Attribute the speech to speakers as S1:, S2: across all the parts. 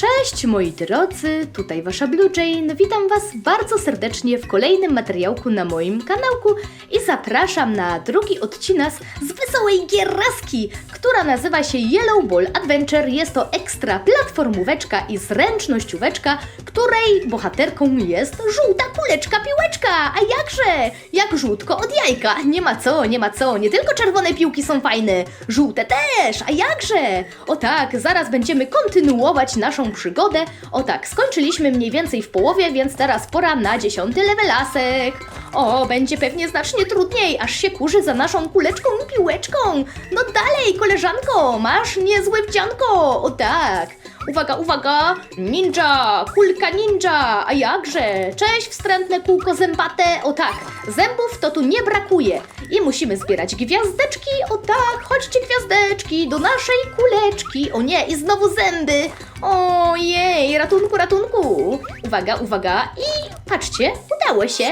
S1: Cześć moi drodzy, tutaj wasza Blue Jane. Witam was bardzo serdecznie w kolejnym materiałku na moim kanałku i zapraszam na drugi odcinek z wesołej gieraski, która nazywa się Yellow Ball Adventure. Jest to ekstra platformóweczka i zręcznościóweczka, której bohaterką jest żółta kuleczka piłeczka. A jakże? Jak żółtko od jajka. Nie ma co, nie ma co. Nie tylko czerwone piłki są fajne, żółte też. A jakże? O tak, zaraz będziemy kontynuować naszą przygodę. O tak, skończyliśmy mniej więcej w połowie, więc teraz pora na dziesiąty levelasek. O, będzie pewnie znacznie trudniej, aż się kurzy za naszą kuleczką i piłeczką. No dalej, koleżanko, masz niezłe wdzianko. O tak. Uwaga, uwaga! Ninja! Kulka ninja! A jakże? Cześć, wstrętne kółko zębate! O tak, zębów to tu nie brakuje. I musimy zbierać gwiazdeczki. O tak, chodźcie gwiazdeczki do naszej kuleczki. O nie, i znowu zęby. Ojej, ratunku, ratunku. Uwaga, uwaga. I patrzcie, udało się.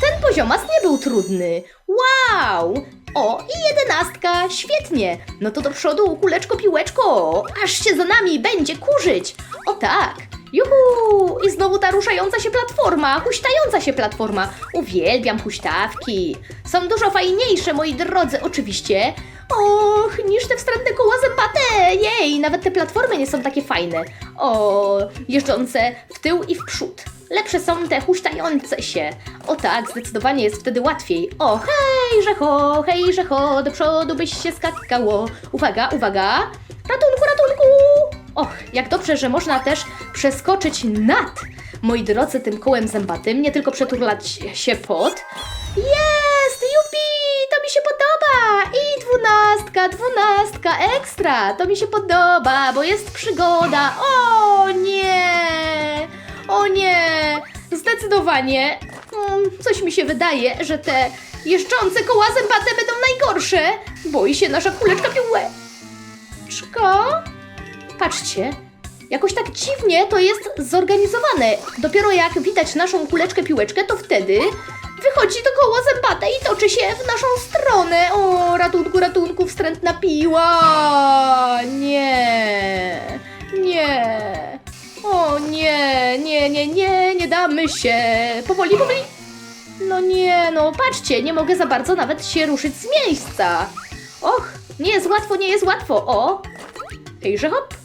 S1: Ten poziomas nie był trudny. Wow! O, i jedenastka, świetnie. No to do przodu, kuleczko, piłeczko, aż się za nami będzie kurzyć. O tak. Juhu! I znowu ta ruszająca się platforma, huśtająca się platforma. Uwielbiam huśtawki. Są dużo fajniejsze, moi drodzy, oczywiście. Och, niż te wstrętne koła zębate! Jej, nawet te platformy nie są takie fajne. O, jeżdżące w tył i w przód. Lepsze są te huśtające się. O tak, zdecydowanie jest wtedy łatwiej. O, hej, że hej, że do przodu byś się skakało. Uwaga, uwaga. Ratunku, ratunku! Och, jak dobrze, że można też przeskoczyć nad, moi drodzy, tym kołem zębatym, nie tylko przeturlać się pod. Jest! Jupi! To mi się podoba! I dwunastka, dwunastka, ekstra! To mi się podoba, bo jest przygoda. O nie! O nie! Zdecydowanie. Mm, Coś mi się wydaje, że te jeżdżące koła zębate będą najgorsze. Boi się nasza kuleczka piłeczka. Patrzcie, jakoś tak dziwnie to jest zorganizowane. Dopiero jak widać naszą kuleczkę piłeczkę, to wtedy wychodzi to koło zębate i toczy się w naszą stronę. O, ratunku, ratunku, wstrętna piła. Nie, nie. O nie, nie, nie, nie, nie damy się. Powoli, powoli. No nie, no patrzcie, nie mogę za bardzo nawet się ruszyć z miejsca. Och, nie jest łatwo, nie jest łatwo. O, hejże hop.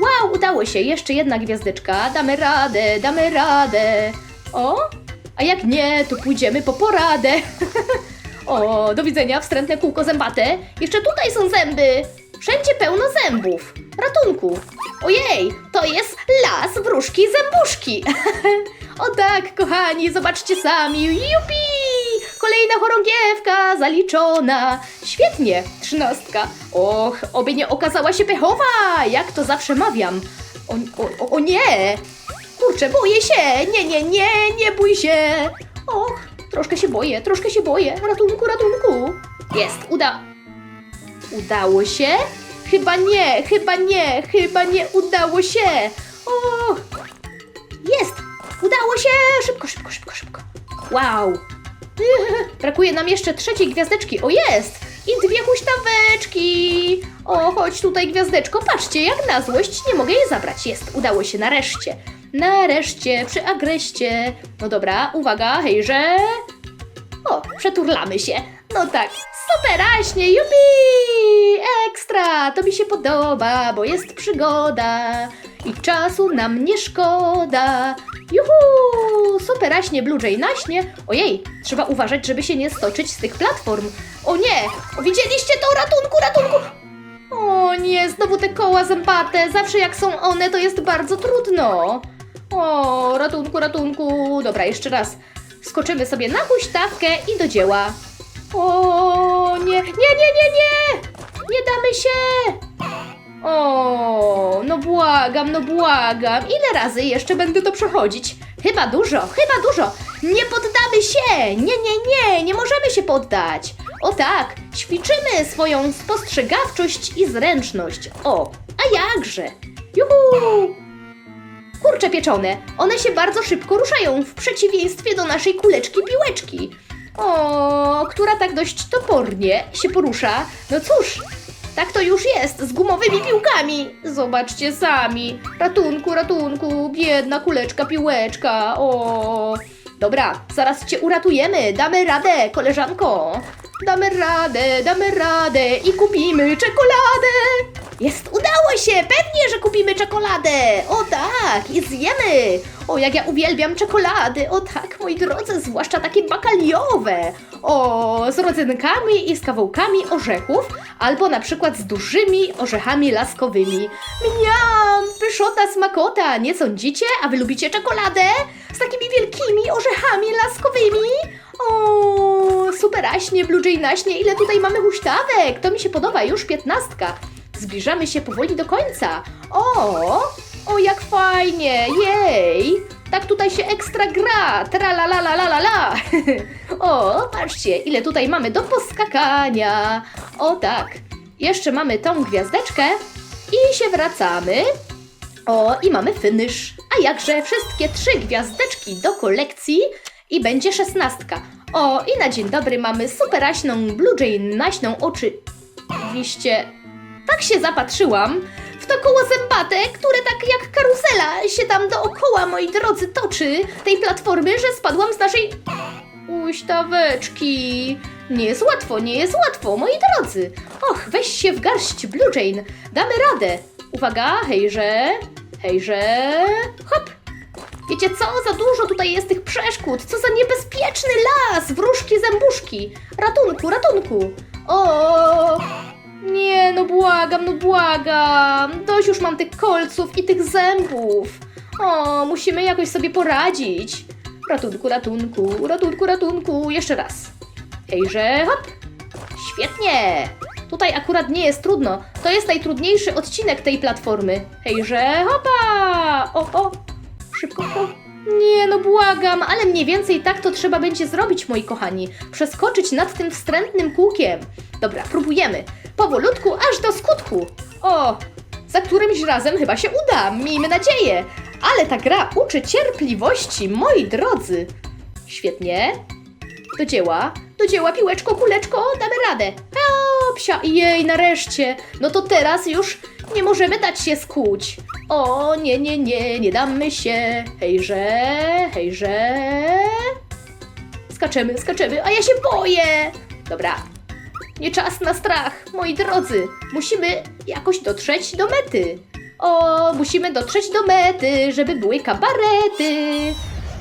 S1: Wow, udało się, jeszcze jedna gwiazdeczka. Damy radę, damy radę. O, a jak nie, to pójdziemy po poradę. o, do widzenia, wstrętne kółko zębate. Jeszcze tutaj są zęby. Wszędzie pełno zębów. Ratunku. Ojej, to jest las wróżki zębuszki. o tak, kochani, zobaczcie sami. Jupi! Kolejna chorągiewka zaliczona. Świetnie, trzynastka. Och, oby nie okazała się pechowa, jak to zawsze mawiam. O, o, o, nie! Kurczę, boję się! Nie, nie, nie, nie bój się! Och, troszkę się boję, troszkę się boję. Ratunku, ratunku. Jest, uda... Udało się? Chyba nie, chyba nie, chyba nie udało się. O! Jest! Udało się! Szybko, szybko, szybko, szybko. Wow! Brakuje nam jeszcze trzeciej gwiazdeczki. O, jest! I dwie huśtaweczki. O, chodź tutaj, gwiazdeczko. Patrzcie, jak na złość nie mogę jej zabrać. Jest, udało się, nareszcie. Nareszcie, przy agreście. No dobra, uwaga, hejże. O, przeturlamy się. No tak, superaśnie, jupi! Ekstra, to mi się podoba, bo jest przygoda i czasu nam nie szkoda. Juhu, superaśnie, Blue Jay naśnie. Ojej, trzeba uważać, żeby się nie stoczyć z tych platform. O nie, widzieliście to? Ratunku, ratunku! O nie, znowu te koła zębate. Zawsze jak są one, to jest bardzo trudno. O, ratunku, ratunku. Dobra, jeszcze raz. Skoczymy sobie na huśtawkę i do dzieła. O nie, nie, nie, nie, nie! Nie damy się! Błagam, no błagam. Ile razy jeszcze będę to przechodzić? Chyba dużo, chyba dużo. Nie poddamy się! Nie, nie, nie, nie możemy się poddać. O tak, ćwiczymy swoją spostrzegawczość i zręczność. O, a jakże? Juhu! Kurcze pieczone, one się bardzo szybko ruszają w przeciwieństwie do naszej kuleczki piłeczki. O, która tak dość topornie się porusza. No cóż, Tak to już jest, z gumowymi piłkami. Zobaczcie sami. Ratunku, ratunku, biedna kuleczka, piłeczka. O. Dobra, zaraz cię uratujemy. Damy radę, koleżanko. Damy radę, damy radę i kupimy czekoladę. Jest, udało się! Pewnie, że kupimy czekoladę! O tak, i zjemy! O, jak ja uwielbiam czekolady! O tak, moi drodzy, zwłaszcza takie bakaliowe! O, z rodzynkami i z kawałkami orzechów, albo na przykład z dużymi orzechami laskowymi. Mniam! Pyszota smakota, nie sądzicie? A wy lubicie czekoladę? Z takimi wielkimi orzechami laskowymi? O, superaśnie, bluźniejnaśnie, ile tutaj mamy huśtawek! To mi się podoba, już piętnastka. Zbliżamy się powoli do końca. O, o jak fajnie, jej! Tak tutaj się ekstra gra, tra la la la la la la. O, patrzcie, ile tutaj mamy do poskakania. O tak, jeszcze mamy tą gwiazdeczkę i się wracamy. O, i mamy finish. A jakże wszystkie trzy gwiazdeczki do kolekcji i będzie szesnastka. O, i na dzień dobry mamy superaśną Blue Jay naśną oczy. Oczywiście, tak się zapatrzyłam w to koło zębate, które tak jak karuzela się tam dookoła, moi drodzy, toczy tej platformy, że spadłam z naszej Uśtaweczki. Nie jest łatwo, nie jest łatwo, moi drodzy. Och, weź się w garść, Blue Jane. Damy radę. Uwaga, hejże, hejże, hop. Wiecie co? Za dużo tutaj jest tych przeszkód. Co za niebezpieczny las! Wróżki, zębuszki. Ratunku, ratunku. O! Nie, no błagam, no błagam. Dość już mam tych kolców i tych zębów. O, musimy jakoś sobie poradzić. Ratunku, ratunku, ratunku, ratunku. Jeszcze raz. Hejże, hop. Świetnie. Tutaj akurat nie jest trudno. To jest najtrudniejszy odcinek tej platformy. Hejże, hopa. O, o. Szybko, o. Nie, no błagam, ale mniej więcej tak to trzeba będzie zrobić, moi kochani. Przeskoczyć nad tym wstrętnym kółkiem. Dobra, próbujemy. Powolutku, aż do skutku. O, za którymś razem chyba się uda, miejmy nadzieję. Ale ta gra uczy cierpliwości, moi drodzy. Świetnie. Do dzieła, do dzieła, piłeczko, kuleczko, damy radę. O, psia, jej, nareszcie. No to teraz już nie możemy dać się skuć. O, nie, nie, nie, nie damy się. Hejże, hejże. Skaczemy, skaczemy, a ja się boję. Dobra, nie czas na strach, moi drodzy. Musimy jakoś dotrzeć do mety. O, musimy dotrzeć do mety, żeby były kabarety.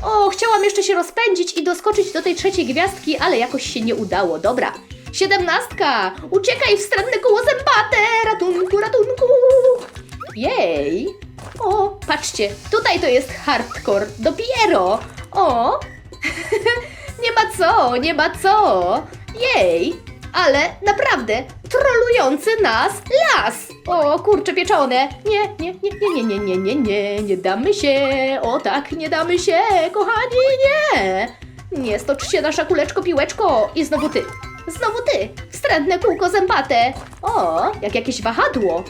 S1: O, chciałam jeszcze się rozpędzić i doskoczyć do tej trzeciej gwiazdki, ale jakoś się nie udało. Dobra. Siedemnastka! Uciekaj w wstrętne koło zębate! Ratunku, ratunku! Jej! O, patrzcie, tutaj to jest hardcore. Dopiero! O! nie ma co, nie ma co! Jej! Ale naprawdę, trolujący nas las! O, kurcze pieczone! Nie, nie, nie, nie, nie, nie, nie, nie, nie, nie damy się! O tak, nie damy się, kochani, nie! Nie stocz się nasza kuleczko, piłeczko! I znowu ty! Znowu ty! Wstrętne kółko zębate! O, jak jakieś wahadło!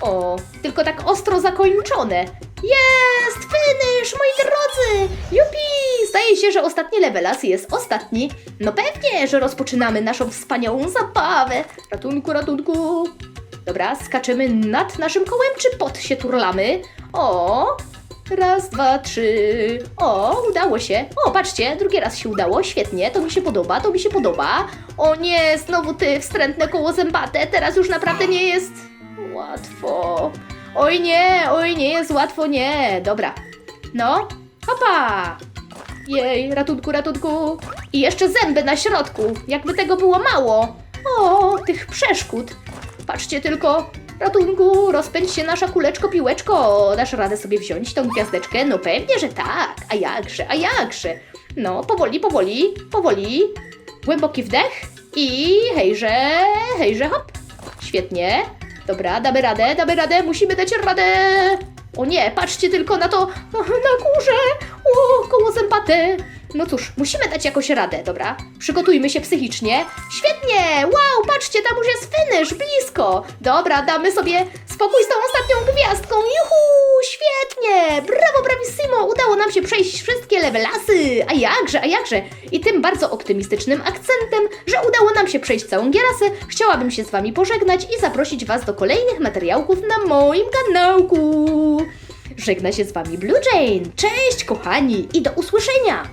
S1: O, tylko tak ostro zakończone. Jest! Finish, moi drodzy! Jupi! Zdaje się, że ostatni levelas jest ostatni. No pewnie, że rozpoczynamy naszą wspaniałą zabawę. Ratunku, ratunku. Dobra, skaczemy nad naszym kołem, czy pod się turlamy? O! Raz, dwa, trzy. O, udało się. O, patrzcie, drugi raz się udało. Świetnie, to mi się podoba, to mi się podoba. O nie, znowu ty, wstrętne koło zębate. Teraz już naprawdę nie jest łatwo. Oj nie, oj nie jest łatwo, nie. Dobra. No, hopa. Jej, ratunku, ratunku. I jeszcze zęby na środku. Jakby tego było mało. O, tych przeszkód. Patrzcie tylko. Ratunku, rozpędź się nasza kuleczko, piłeczko. Dasz radę sobie wziąć tą gwiazdeczkę? No pewnie, że tak. A jakże, a jakże. No, powoli, powoli, powoli. Głęboki wdech i hejże, hejże, hop. Świetnie. Dobra, damy radę, damy radę, musimy dać radę. O nie, patrzcie tylko na to, na górze. O, koło zębate. No cóż, musimy dać jakoś radę, dobra? Przygotujmy się psychicznie. Świetnie! Wow, patrzcie, tam już jest finish, blisko. Dobra, damy sobie spokój z tą ostatnią gwiazdką. Juhu, świetnie! Brawo, bravissimo! Udało nam się przejść wszystkie levelasy. A jakże, a jakże? I tym bardzo optymistycznym akcentem, że udało nam się przejść całą gierasę, chciałabym się z Wami pożegnać i zaprosić Was do kolejnych materiałków na moim kanałku. Żegna się z Wami Blue Jane. Cześć kochani i do usłyszenia!